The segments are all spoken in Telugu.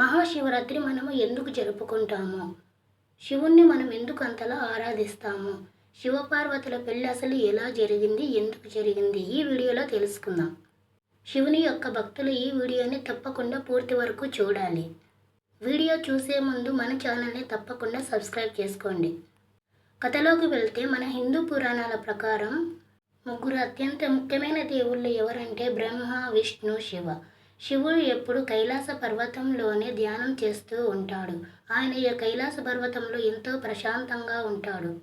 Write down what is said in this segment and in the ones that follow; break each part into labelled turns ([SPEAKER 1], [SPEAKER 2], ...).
[SPEAKER 1] మహాశివరాత్రి మనము ఎందుకు జరుపుకుంటాము? శివుణ్ణి మనం ఎందుకు అంతలా ఆరాధిస్తాము? శివపార్వతుల పెళ్ళి అసలు ఎలా జరిగింది? ఎందుకు జరిగింది? ఈ వీడియోలో తెలుసుకుందాం. శివుని యొక్క భక్తులు ఈ వీడియోని తప్పకుండా పూర్తి వరకు చూడాలి. వీడియో చూసే ముందు మన ఛానల్ని తప్పకుండా సబ్స్క్రైబ్ చేసుకోండి. కథలోకి వెళ్తే మన హిందూ పురాణాల ప్రకారం ముగ్గురు అత్యంత ముఖ్యమైన దేవుళ్ళు ఎవరంటే బ్రహ్మ విష్ణు శివ. శివుడు ఎప్పుడు కైలాస పర్వతంలోనే ధ్యానం చేస్తూ ఉంటాడు. ఆయన ఈ కైలాస పర్వతంలో ఎంతో ప్రశాంతంగా ఉంటాడు.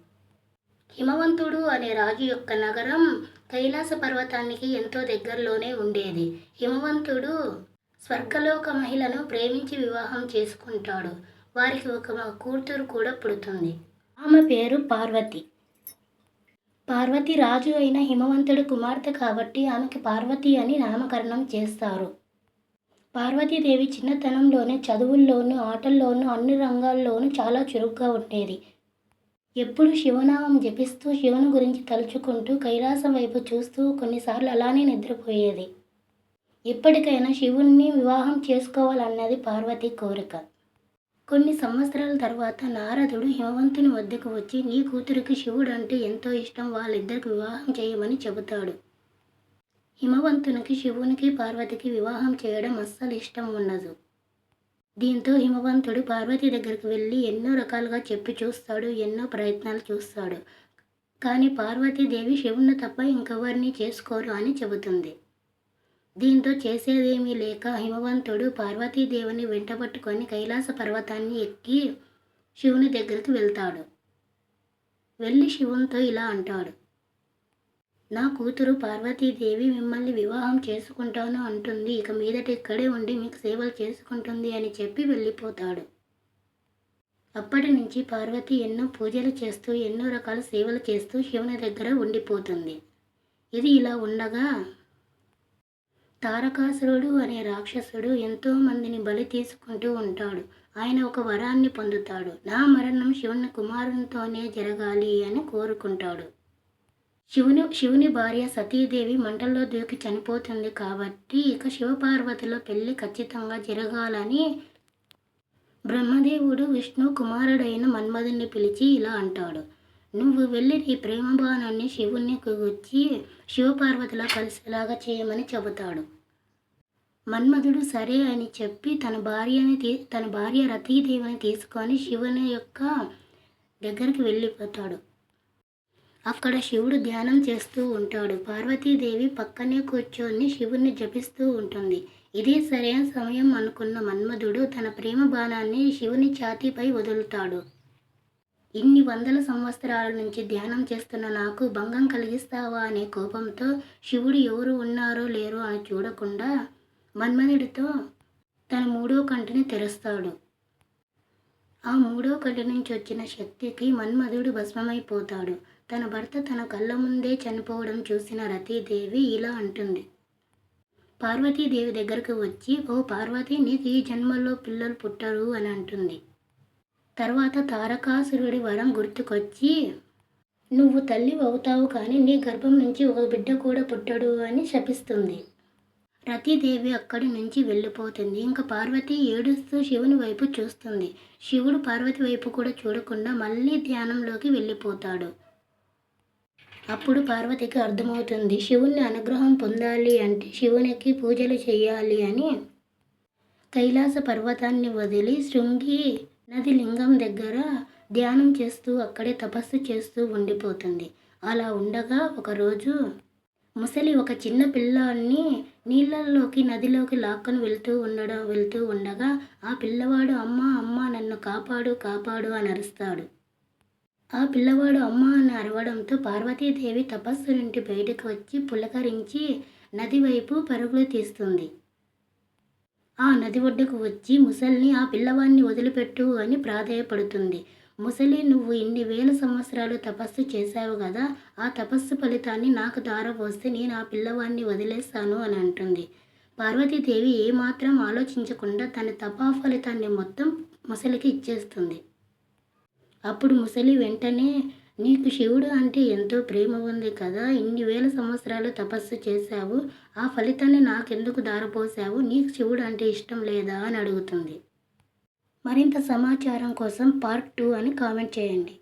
[SPEAKER 1] హిమవంతుడు అనే రాజు యొక్క నగరం కైలాస పర్వతానికి ఎంతో దగ్గరలోనే ఉండేది. హిమవంతుడు స్వర్గలోక మహిళను ప్రేమించి వివాహం చేసుకుంటాడు. వారికి ఒక కూతురు కూడా పుడుతుంది. ఆమె పేరు పార్వతి. పార్వతి రాజు అయిన హిమవంతుడి కుమార్తె కాబట్టి ఆమెకి పార్వతి అని నామకరణం చేస్తారు. పార్వతీదేవి చిన్నతనంలోనే చదువుల్లోనూ ఆటల్లోనూ అన్ని రంగాల్లోనూ చాలా చురుగ్గా ఉండేది. ఎప్పుడు శివనామం జపిస్తూ శివుని గురించి తలుచుకుంటూ కైలాసం వైపు చూస్తూ కొన్నిసార్లు అలానే నిద్రపోయేది. ఇప్పటికైనా శివుణ్ణి వివాహం చేసుకోవాలన్నది పార్వతి కోరిక. కొన్ని సంవత్సరాల తర్వాత నారదుడు హిమవంతుని వద్దకు వచ్చి నీ కూతురికి శివుడు అంటే ఎంతో ఇష్టం వాళ్ళిద్దరికి వివాహం చేయమని చెబుతాడు. హిమవంతునికి శివునికి పార్వతికి వివాహం చేయడం అస్సలు ఇష్టం ఉండదు. దీంతో హిమవంతుడు పార్వతి దగ్గరికి వెళ్ళి ఎన్నో రకాలుగా చెప్పి చూస్తాడు ఎన్నో ప్రయత్నాలు చూస్తాడు. కానీ పార్వతీదేవి శివుని తప్ప ఇంకెవరిని చేసుకోరు అని చెబుతుంది. దీంతో చేసేదేమీ లేక హిమవంతుడు పార్వతీదేవిని వెంటబట్టుకొని కైలాస పర్వతాన్ని ఎక్కి శివుని దగ్గరికి వెళ్తాడు. వెళ్ళి శివునితో ఇలా అంటాడు. నా కూతురు పార్వతీదేవి మిమ్మల్ని వివాహం చేసుకుంటాను అంటుంది. ఇక మీదట ఇక్కడే ఉండి మీకు సేవలు చేసుకుంటుంది అని చెప్పి వెళ్ళిపోతాడు. అప్పటి నుంచి పార్వతి ఎన్నో పూజలు చేస్తూ ఎన్నో రకాల సేవలు చేస్తూ శివుని దగ్గర ఉండిపోతుంది. ఇది ఇలా ఉండగా తారకాసురుడు అనే రాక్షసుడు ఎంతోమందిని బలి తీసుకుంటూ ఉంటాడు. ఆయన ఒక వరాన్ని పొందుతాడు. నా మరణం శివుని కుమారునితోనే జరగాలి అని కోరుకుంటాడు. శివుని శివుని భార్య సతీదేవి మంటల్లో దూకి చనిపోతుంది కాబట్టి ఇక శివపార్వతుల పెళ్ళి ఖచ్చితంగా జరగాలని బ్రహ్మదేవుడు విష్ణు కుమారుడైన మన్మధుని పిలిచి ఇలా అంటాడు. నువ్వు వెళ్ళి నీ ప్రేమ బాణాన్ని శివుణ్ణి కుగుచ్చి శివపార్వతుల కలిసేలాగా చేయమని చెబుతాడు. మన్మధుడు సరే అని చెప్పి తన భార్యని తీ తన భార్య రతీదేవిని తీసుకొని శివుని యొక్క దగ్గరికి వెళ్ళిపోతాడు. అక్కడ శివుడు ధ్యానం చేస్తూ ఉంటాడు. పార్వతీదేవి పక్కనే కూర్చొని శివుణ్ణి జపిస్తూ ఉంటుంది. ఇదే సరైన సమయం అనుకున్న మన్మధుడు తన ప్రేమ బాణాన్ని శివుని ఛాతీపై వదులుతాడు. ఇన్ని వందల సంవత్సరాల నుంచి ధ్యానం చేస్తున్న నాకు భంగం కలిగిస్తావా అనే కోపంతో శివుడు ఎవరు ఉన్నారో లేరో అని చూడకుండా మన్మధుడితో తన మూడో కంటిని తెరుస్తాడు. ఆ మూడో కంటి నుంచి వచ్చిన శక్తికి మన్మధుడు భస్మమైపోతాడు. తన భర్త తన కళ్ళ ముందే చనిపోవడం చూసిన రతీదేవి ఇలా అంటుంది. పార్వతీదేవి దగ్గరకు వచ్చి ఓ పార్వతి నీకు ఈ జన్మలో పిల్లలు పుట్టరు అని అంటుంది. తర్వాత తారకాసురుడి వరం గుర్తుకొచ్చి నువ్వు తల్లి అవుతావు కానీ నీ గర్భం నుంచి ఒక బిడ్డ కూడా పుట్టడు అని శపిస్తుంది. రతీదేవి అక్కడి నుంచి వెళ్ళిపోతుంది. ఇంకా పార్వతి ఏడుస్తూ శివుని వైపు చూస్తుంది. శివుడు పార్వతి వైపు కూడా చూడకుండా మళ్ళీ ధ్యానంలోకి వెళ్ళిపోతాడు. అప్పుడు పార్వతికి అర్థమవుతుంది శివుని అనుగ్రహం పొందాలి అంటే శివునికి పూజలు చేయాలి అని. కైలాస పర్వతాన్ని వదిలి శృంగి నది లింగం దగ్గర ధ్యానం చేస్తూ అక్కడే తపస్సు చేస్తూ ఉండిపోతుంది. అలా ఉండగా ఒకరోజు ముసలి ఒక చిన్న పిల్లాన్ని నీళ్ళల్లోకి నదిలోకి లాక్కొని వెళ్తూ ఉండడం వెళ్తూ ఉండగా ఆ పిల్లవాడు అమ్మ అమ్మ నన్ను కాపాడు కాపాడు అని అరుస్తాడు. ఆ పిల్లవాడు అమ్మ అని అరవడంతో పార్వతీదేవి తపస్సు నుండి బయటకు వచ్చి పులకరించి నది వైపు పరుగులు తీస్తుంది. ఆ నది ఒడ్డుకు వచ్చి ముసలిని ఆ పిల్లవాడిని వదిలిపెట్టు అని ప్రాధేయపడుతుంది. ముసలి నువ్వు ఇన్ని వేల సంవత్సరాలు తపస్సు చేశావు కదా ఆ తపస్సు ఫలితాన్ని నాకు దారపోస్తే నేను ఆ పిల్లవాడిని వదిలేస్తాను అని అంటుంది. పార్వతీదేవి ఏమాత్రం ఆలోచించకుండా తన తపా ఫలితాన్ని మొత్తం ముసలికి ఇచ్చేస్తుంది. అప్పుడు ముసలి వెంటనే నీకు శివుడు అంటే ఎంతో ప్రేమ ఉంది కదా ఇన్ని వేల సంవత్సరాలు తపస్సు చేశావు ఆ ఫలితాన్ని నాకెందుకు దారపోసావు నీకు శివుడు అంటే ఇష్టం లేదా అని అడుగుతుంది. మరింత సమాచారం కోసం పార్ట్ టూ అని కామెంట్ చేయండి.